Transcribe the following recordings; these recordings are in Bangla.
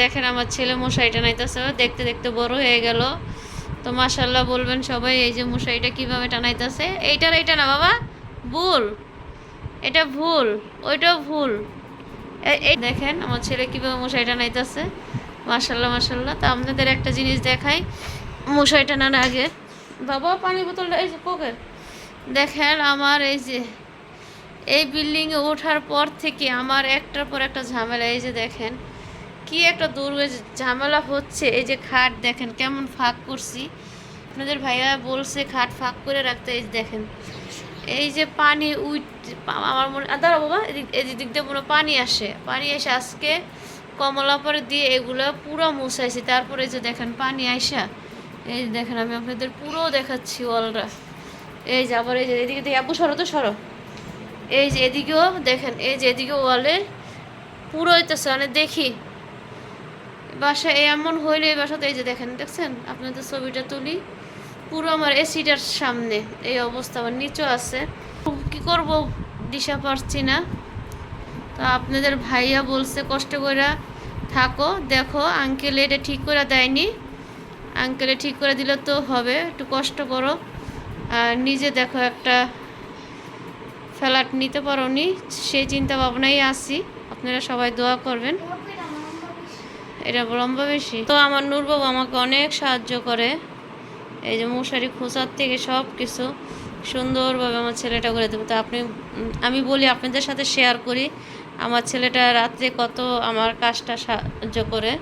দেখেন আমার ছেলে মশাইটা নাইতেছে। দেখতে দেখতে বড় হয়ে গেল। তো মাশাল্লাহ বলবেন সবাই, এই যে মশাইটা কীভাবে টানাইতেছে? এইটার এইটা না বাবা, ভুল। এটা ভুল, ওইটাও ভুল। এই দেখেন আমার ছেলে কীভাবে মশাই টানাইতেছে মাশাল্লাহ মাশাল্লাহ তো আপনাদের একটা জিনিস দেখাই মশাই টানার আগে। বাবা পানি বোতলটা, এই যে কোকের দেখেন আমার এই যে, এই বিল্ডিংয়ে ওঠার পর থেকে আমার একটার পর একটা ঝামেলা। এই যে দেখেন কি একটা দুর্গে ঝামেলা হচ্ছে এই যে খাট দেখেন কেমন ফাঁক করছি। আপনাদের ভাইয়া বলছে খাট ফাঁক করে রাখতে এই দেখেন। এই যে পানি উইট আমার মনে আ, দাঁড়াও বাবা এদিক এদিক দিয়ে পুরো পানি আসে। পানি এসে আজকে কমলা পরে দিয়ে এগুলো পুরো মুছাইছি তারপরে এই যে দেখেন পানি আইসা। এই যে দেখেন আমি আপনাদের পুরো দেখাচ্ছি অলরা এই যে আবার এই যে এদিকে দিয়ে আবু সরো তো সরো। এই যে এদিকেও দেখেন এই যে এদিকে ওয়ালে পুরো হইতেছে মানে দেখি বাসা এমন হইলে এই বাসাতে, এই যে দেখেন, দেখছেন? আপনাদের ছবিটা তুলি। পুরো আমার এসিটার সামনে এই অবস্থা আমার নিচু আছে। কি করব? দিশা পারছি না। তো আপনাদের ভাইয়া বলছে, কষ্ট করে থাকো, দেখো আঙ্কেল এটা ঠিক করে দেয়নি। আঙ্কেলে ঠিক করে দিলে তো হবে, একটু কষ্ট করো। আর নিজে দেখো একটা ফ্ল্যাট নিতে পারো নি সেই চিন্তা ভাবনাই আসি আপনারা সবাই দোয়া করবেন। এটা লম্বা বেশি। তো আমার নূরবাবু আমাকে অনেক সাহায্য করে। এই যে মশারি খোঁচার থেকে সব কিছু সুন্দরভাবে আমার ছেলেটা করে দেবো। তো আপনি, আমি বলি, আপনাদের সাথে শেয়ার করি। আমার ছেলেটা রাত্রে কত আমার কাজটা সাহায্য করে।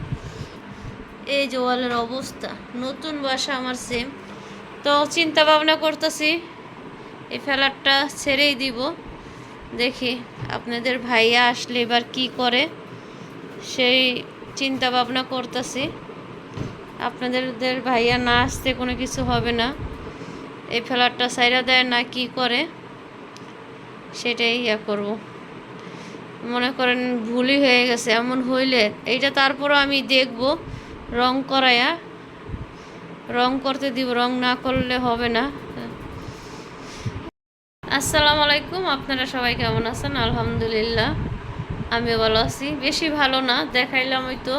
এই যে ওয়ালের অবস্থা। নতুন বাসা আমার সেম তো চিন্তা ভাবনা করতেছি, এই ফ্ল্যাটটা ছেড়েই দিব। দেখি আপনাদের ভাইয়া আসলে এবার কি করে। সেই চিন্তা ভাবনা করতেছি। আপনাদের ভাইয়া না আসতে কোনো কিছু হবে না। এই ফ্ল্যাটটা সাইরা দেয় না কি করে? সেটাই ইয়া করব। মনে করেন ভুলই হয়ে গেছে, এমন হইলে এইটা তারপরও আমি দেখব। রং করায়া, রং করতে দিব, রং না করলে হবে না। আসসালামু আলাইকুম, আপনারা সবাই কেমন আছেন? আলহামদুলিল্লাহ। আমি ভালো আছি। বেশি ভালো না, দেখাইলাম ওই তো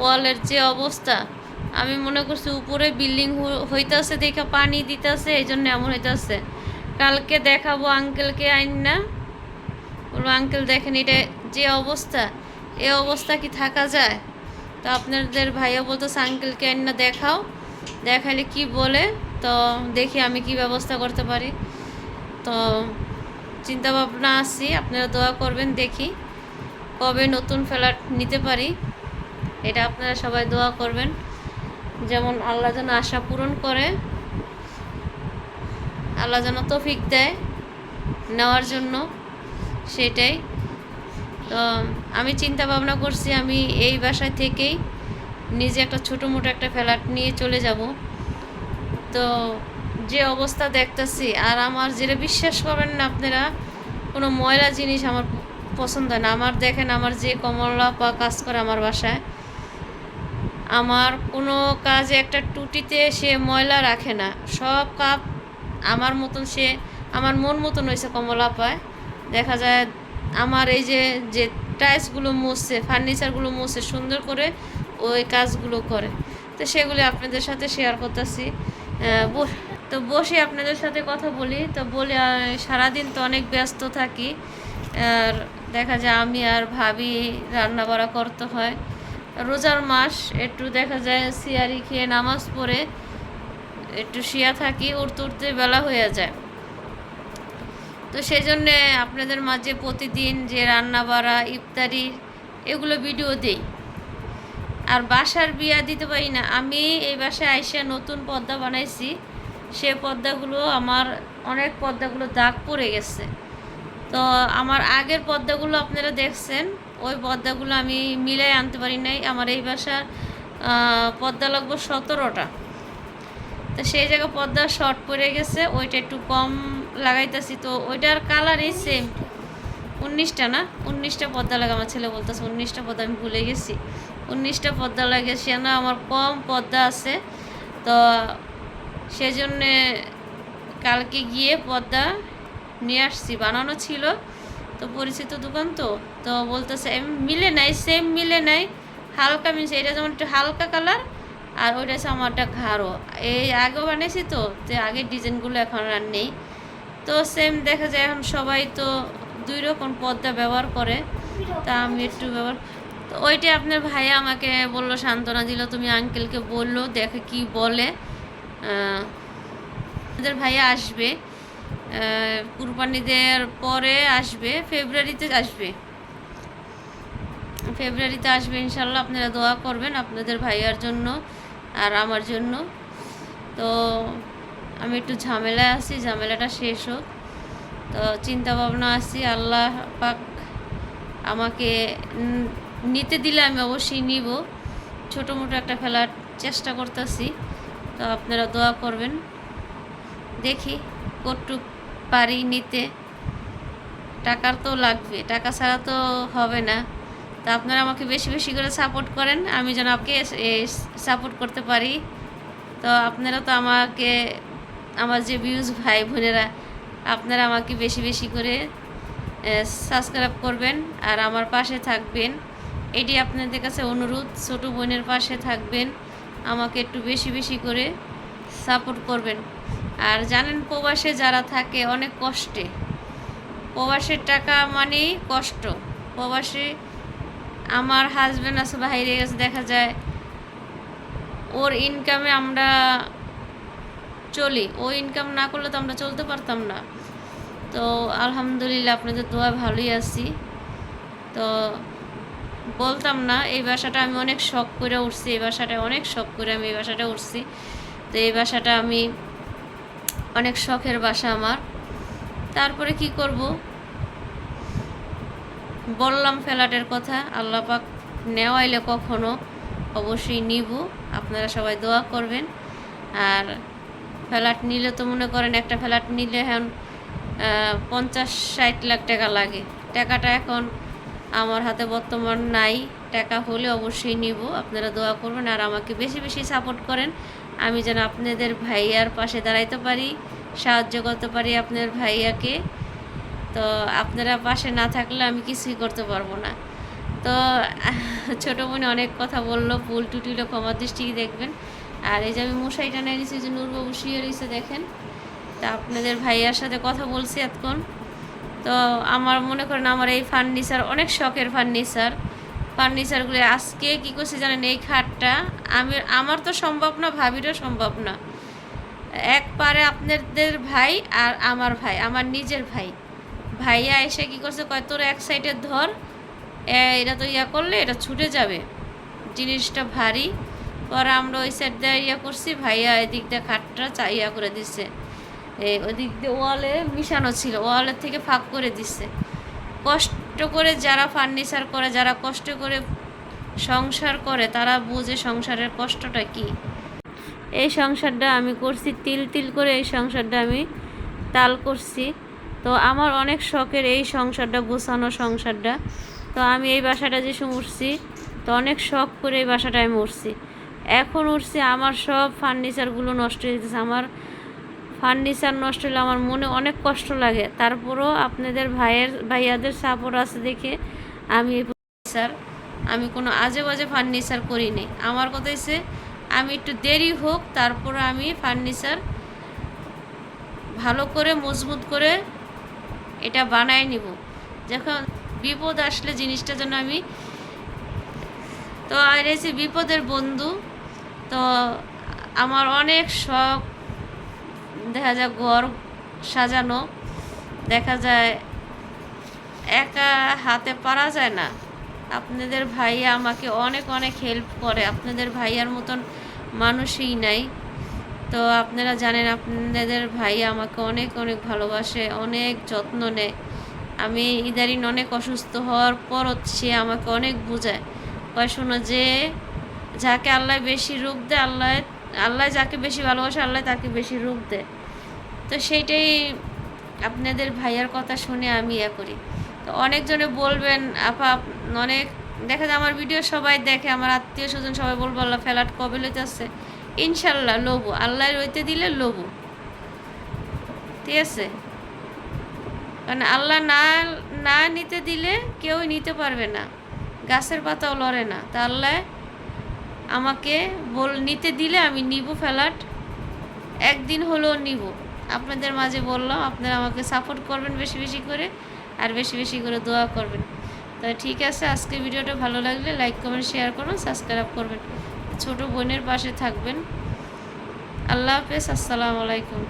ওয়ালের যে অবস্থা। আমি মনে করছি উপরে বিল্ডিং হইতাছে দেখে পানি দিতেছে এই জন্য এমন হইতাছে। কালকে দেখাবো আঙ্কেলকে আইন। না বলব, আঙ্কেল, দেখেন এটা যে অবস্থা, এ অবস্থা কি থাকা যায়? তো আপনাদের ভাইয়া বলতেছে, আঙ্কেলকে আইন না দেখাও, দেখাইলে কি বলে? তো দেখি আমি কি ব্যবস্থা করতে পারি। তো চিন্তা ভাবনা আছি, আপনারা দোয়া করবেন, দেখি। কবে নতুন ফ্ল্যাট নিতে পারি, এটা আপনারা সবাই দোয়া করবেন। যেমন আল্লাহ যেন আশা পূরণ করে, আল্লাহ যেন তৌফিক দেয় নেওয়ার জন্য, সেটাই। তো, আমি চিন্তা ভাবনা করছি আমি এই বাসায় থেকেই নিজে একটা ছোটো মোটো একটা ফ্ল্যাট নিয়ে চলে যাব। তো, যে অবস্থা দেখতেছি, আর আমার যেটা বিশ্বাস করবেন না আপনারা, কোনো ময়লা জিনিস আমার পছন্দ হয় না। আমার দেখেন, আমার যে কমলা পা কাজ করে আমার বাসায়, আমার কোনো কাজে একটা টুটিতে সে ময়লা রাখে না। সব কাপ আমার মতন সে, আমার মন মতন হয়েছে কমলা পায়। দেখা যায় আমার এই যে যে টাইলসগুলো মুছছে ফার্নিচারগুলো মুছছে সুন্দর করে ওই কাজগুলো করে। তো সেগুলি আপনাদের সাথে শেয়ার করতেছি। তো বসে আপনাদের সাথে কথা বলি। তো বলি সারাদিন তো অনেক ব্যস্ত থাকি। আর দেখা যায় আমি আর ভাবি রান্না বাড়া করতে হয়। রোজার মাস, একটু দেখা যায় সিয়ারি খেয়ে নামাজ পড়ে একটু শিয়া থাকি উঠতে উঠতে বেলা হয়ে যায়। তো সেই জন্যে আপনাদের মাঝে প্রতিদিন যে রান্না বাড়া, ইফতারি, এগুলো ভিডিও দেই। আর বাসার বিয়া দিতে পারি না, আমি এই বাসায় আইসা নতুন পর্দা বানাইছি। সে পর্দাগুলো আমার অনেক পর্দাগুলো দাগ পড়ে গেছে। তো আমার আগের পর্দাগুলো আপনারা দেখছেন, ওই পর্দাগুলো আমি মিলাই আনতে পারি নাই। আমার এই বাসার পর্দা লাগবে সতেরোটা। তো সেই জায়গায় পর্দা শর্ট পড়ে গেছে, ওইটা একটু কম লাগাইতেছি। তো ওইটার কালারই সেম উনিশটা না? উনিশটা পর্দা লাগে, আমার ছেলে বলতেছে উনিশটা পর্দা আমি ভুলে গেছি। উনিশটা পর্দা লাগে সে না, আমার কম পর্দা আছে। তো সেজন্যে কালকে গিয়ে পর্দা নিয়ে আসছি বানানো ছিল। তো পরিচিত দোকান তো তো বলতেছে "এম, মিলে নাই সেম মিলে নাই। হালকা মিশে এটা যেমন একটু হালকা কালার আর ওইটা হচ্ছে আমারটা ঘাড়ো এই আগেও বানিয়েছি তো যে আগের ডিজাইনগুলো এখন আর নেই। তো সেম দেখা যায় এখন সবাই তো দুই রকম পর্দা ব্যবহার করে। তা আমি একটু ব্যবহার তো ওইটা আপনার ভাইয়া আমাকে বলল সান্ত্বনা দিল তুমি আঙ্কেলকে বলল দেখে কি বলে। আমাদের ভাইয়া আসবে। কুরবানিদের পরে আসবে, ফেব্রুয়ারিতে আসবে। ফেব্রুয়ারিতে আসবে ইনশাল্লাহ আপনারা দোয়া করবেন আপনাদের ভাইয়ার জন্য আর আমার জন্য। তো আমি একটু ঝামেলায় আছি, ঝামেলাটা শেষ হোক। তো চিন্তা ভাবনা আছি, আল্লাহ পাক আমাকে নিতে দিলে আমি অবশ্যই নিব। ছোটো মোটো একটা ফেলার চেষ্টা করতেছি, তো আপনারা দোয়া করবেন। দেখি কটুক পারি নিতে টাকার তো লাগবে, টাকা ছাড়া তো হবে না। তা আপনারা আমাকে বেশি বেশি করে সাপোর্ট করেন, আমি যেন আপনাকে সাপোর্ট করতে পারি। তো আপনারা তো আমাকে, আমার যে ভিউজ ভাই বোনেরা, আপনারা আমাকে বেশি বেশি করে সাবস্ক্রাইব করবেন আর আমার পাশে থাকবেন। এটি আপনাদের কাছে অনুরোধ, ছোট বোনের পাশে থাকবেন, আমাকে একটু বেশি বেশি করে সাপোর্ট করবেন। আর জানেন প্রবাসে যারা থাকে অনেক কষ্টে। প্রবাসের টাকা মানেই কষ্ট। প্রবাসে আমার হাজব্যান্ড আছে, বাইরে গেছে, দেখা যায় ওর ইনকামে আমরা চলি। ও ইনকাম না করলে তো আমরা চলতে পারতাম না। তো আলহামদুলিল্লাহ আপনাদের দোয়া ভালোই আছি। তো বলতাম না, এই বাসাটা আমি অনেক শখ করে উঠছি, এই বাসাটা অনেক শখ করে আমি এই বাসাটা উঠছি। তো এই বাসাটা আমি অনেক শখের বাসা আমার। তারপরে কি করব? বললাম ফ্ল্যাটের কথা, আল্লাহ পাক নেওয়াইলে কখনো অবশ্যই নিব, আপনারা সবাই দোয়া করবেন। আর ফ্ল্যাট নিলে তো মনে করেন একটা ফ্ল্যাট নিলে এখন পঞ্চাশ ষাট লাখ টাকা লাগে। টাকাটা এখন আমার হাতে বর্তমান নাই, টাকা হলে অবশ্যই নিব, আপনারা দোয়া করবেন। আর আমাকে বেশি বেশি সাপোর্ট করেন আমি যেন আপনাদের ভাইয়ার পাশে দাঁড়াইতে পারি, সাহায্য করতে পারি আপনার ভাইয়াকে। তো আপনারা পাশে না থাকলে আমি কিছুই করতে পারব না। তো ছোটো বোনে অনেক কথা বলল, ভুল টুটিলো ক্ষমা দৃষ্টি দেখবেন। আর এই যে আমি মশাই নিয়ে নিয়েছি যে নূরবাবু শুয়ে রয়েছে দেখেন। তা আপনাদের ভাইয়ার সাথে কথা বলছি এতক্ষণ। তো আমার মনে করেন আমার এই ফার্নিচার অনেক শখের ফার্নিচার। ফার্নিচারগুলো। আজকে কী করছি জানেন এই খাটটা? আমি, আমার তো সম্ভব না, ভাবিরও সম্ভব না। এক পারে আপনাদের ভাই আর আমার ভাই, আমার নিজের ভাই। ভাইয়া এসে কি করছে, কয়, তোর এক সাইডে ধর এটা তো ইয়া করলে এটা ছুটে যাবে। জিনিসটা ভারী। পরে আমরা ওই সাইড দিয়ে ইয়া করছি, ভাইয়া এদিক দিয়ে খাটটা চা, ইয়া করে দিচ্ছে এই ওদিক দিয়ে ওয়ালে মিশানো ছিল, ওয়ালের থেকে ফাঁক করে দিচ্ছে কষ্ট করে যারা ফার্নিচার করে, যারা কষ্ট করে সংসার করে, তারা বুঝে সংসারের কষ্টটা কী। এই সংসারটা আমি করছি, তিল তিল করে এই সংসারটা আমি তাল করছি। তো আমার অনেক শখের এই সংসারটা, গোছানো সংসারটা। তো আমি এই বাসাটা যে উঠছি, তো অনেক শখ করে এই বাসাটা আমি উঠছি। এখন উঠছি, আমার সব ফার্নিচারগুলো নষ্ট হয়ে যেতেছে আমার ফার্নিচার নষ্ট হলে আমার মনে অনেক কষ্ট লাগে। তারপরও আপনাদের ভাইয়ের, ভাইয়াদের সাপোর্ট আছে দেখে আমি ফার্নিচার, আমি কোনো আজে বাজে ফার্নিচার করিনি। আমার কথা হচ্ছে আমি একটু দেরি হোক তারপর আমি ফার্নিচার ভালো করে, মজবুত করে এটা বানায় নিব। যখন বিপদ আসলে জিনিসটা যেন আমি, তো আর যে বিপদের বন্ধু, তো আমার অনেক শখ দেখা যায় ঘর সাজানো। দেখা যায় একা হাতে পারা যায় না। আপনাদের ভাইয়া আমাকে অনেক অনেক হেল্প করে। আপনাদের ভাইয়ার মতন মানুষই নাই। তো আপনারা জানেন, আপনাদের ভাইয়া আমাকে অনেক অনেক ভালোবাসে, অনেক যত্ন নেয়। আমি ইদারিং অনেক অসুস্থ হওয়ার পরও সে আমাকে অনেক বোঝায়। কয়, শোনো যে যাকে আল্লাহ বেশি রূপ দেয়, আল্লাহ আল্লাহ যাকে বেশি ভালোবাসে, আল্লাহ তাকে বেশি রূপ দেয়। তো সেইটাই আপনাদের ভাইয়ার কথা শুনে আমি ইয়ে করি। তো অনেকজনে বলবেন, আপা, অনেক দেখা যায় আমার ভিডিও সবাই দেখে, আমার আত্মীয় স্বজন সবাই বলব, আল্লাহ ফ্ল্যাট কবে লইতেছে? ইনশাল্লাহ লোবো। আল্লাহ রইতে দিলে লোবো। ঠিক আছে? কারণ আল্লাহ না না নিতে দিলে কেউই নিতে পারবে না। গাছের পাতাও লড়ে না। তা আল্লাহ আমাকে বল, নিতে দিলে আমি নিব ফ্ল্যাট একদিন হলেও নিব। আপনাদের মাঝে বললাম আপনারা আমাকে সাপোর্ট করবেন বেশি বেশি করে আর বেশি বেশি করে দোয়া করবেন। তো ঠিক আছে, আজকে ভিডিওটা ভালো লাগলে লাইক কমেন্ট শেয়ার করুন সাবস্ক্রাইব করবেন। ছোট বোনের পাশে থাকবেন। আল্লাহ হাফেজ, আসসালামু আলাইকুম।